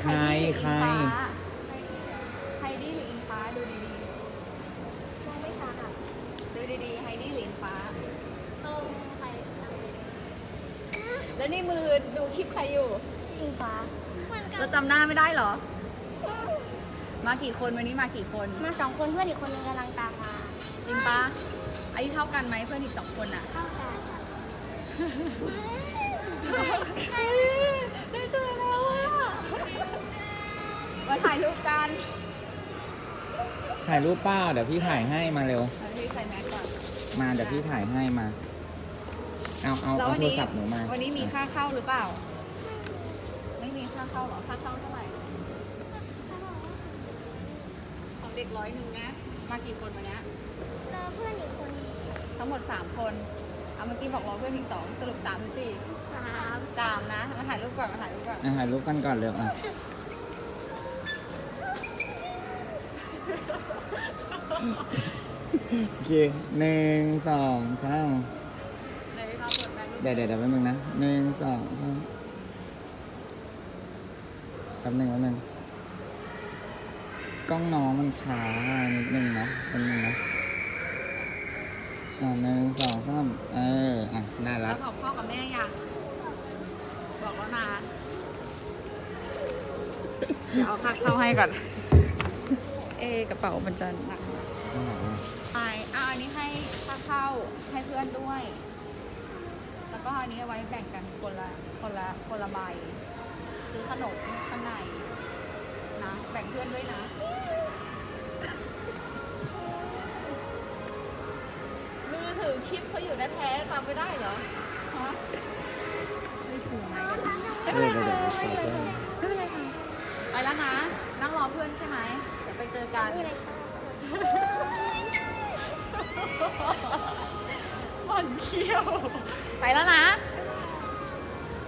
ใครใคร ไฮดี้หรืออิงฟ้าดูดีๆช่วงไม่ช้าค่ะดูดีๆไฮดี้หรืออิงฟ้า ตรงไข่แล้วนี่มือดูคลิปใครอยู่ สีฟ้าเหมือนกันเราจำหน้าไม่ได้เหรอ มากี่คนวันนี้มากี่คน มาสองคนเพื่อนอีกคนนึงกำลังตามมาจริงปะอายุเท่ากันไหมเพื่อนอีกสองคนอะเท่ากัน มาถ่ายรูปกันถ่ายรูปเป้าเดี๋ยวพี่ถ่ายให้มาเร็ว เอาพี่ใส่แมสก่อน มาเดี๋ยวพี่ถ่ายให้มา เอาเอาแล้วเอาวันโทรนี้ศัพท์หนูมาวันนี้มีค่าเข้าหรือเปล่า ไม่มีค่าเข้าเหรอ ค่าเข้าเท่าไหร่ ของเด็กร้อยหนึ่งนะ มากี่คนวันเนี้ยแล้วเพื่อนอีกคนนึงทั้งหมด3คนเอาเมื่อกี้บอกรอเพื่อนอีกสองสรุป3หรือ4สามสามนะ มาถ่ายรูปก่อน มาถ่ายรูปก่อนอะถ่ายรูปกันก่อนเร็วอะ โอเคหนึ่งสองสามเลยครับเปิดแบงค์รูปเดี๋ยวเดี๋ยวเดี๋ยวแป๊บนึงนะหนึ่งสองสามแป๊บนึงแป๊บนึงกล้องน้องมันช้านิดนึงนะแป๊บนึงนะอ่าหนึ่งสองสามเอออะได้แล้แล้ววบอกพ่อกับแม่ยังบอกแล้วนะเดี๋ยวเอาค่าเข้าให้ก่อน เอกระเป๋ามันจะหนัก ไปเอาอันนี้ให้ค่าเข้าให้เพื่อนด้วย แล้วก็อันนี้เอาไว้แบ่งกันคนละคนละคนละใบ ซื้อขนมข้างในนะแบ่งเพื่อนด้วยนะ มือถือคลิปเขาอยู่แท้ๆจำไม่ได้เหรอฮะไม่ถูกไหมเดี๋ยวเดี๋ยวเดี๋ยวขอเพิ่มไม่เป็นไรค่ะไปแล้วนะ นั่งรอเพื่อนใช่ไหมเดี๋ยวไปเจอกัน ไม่อะไรค่ะห มันเขี้ยว ไปแล้วนะ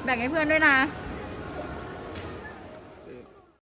แบ่งให้เพื่อนด้วยนะ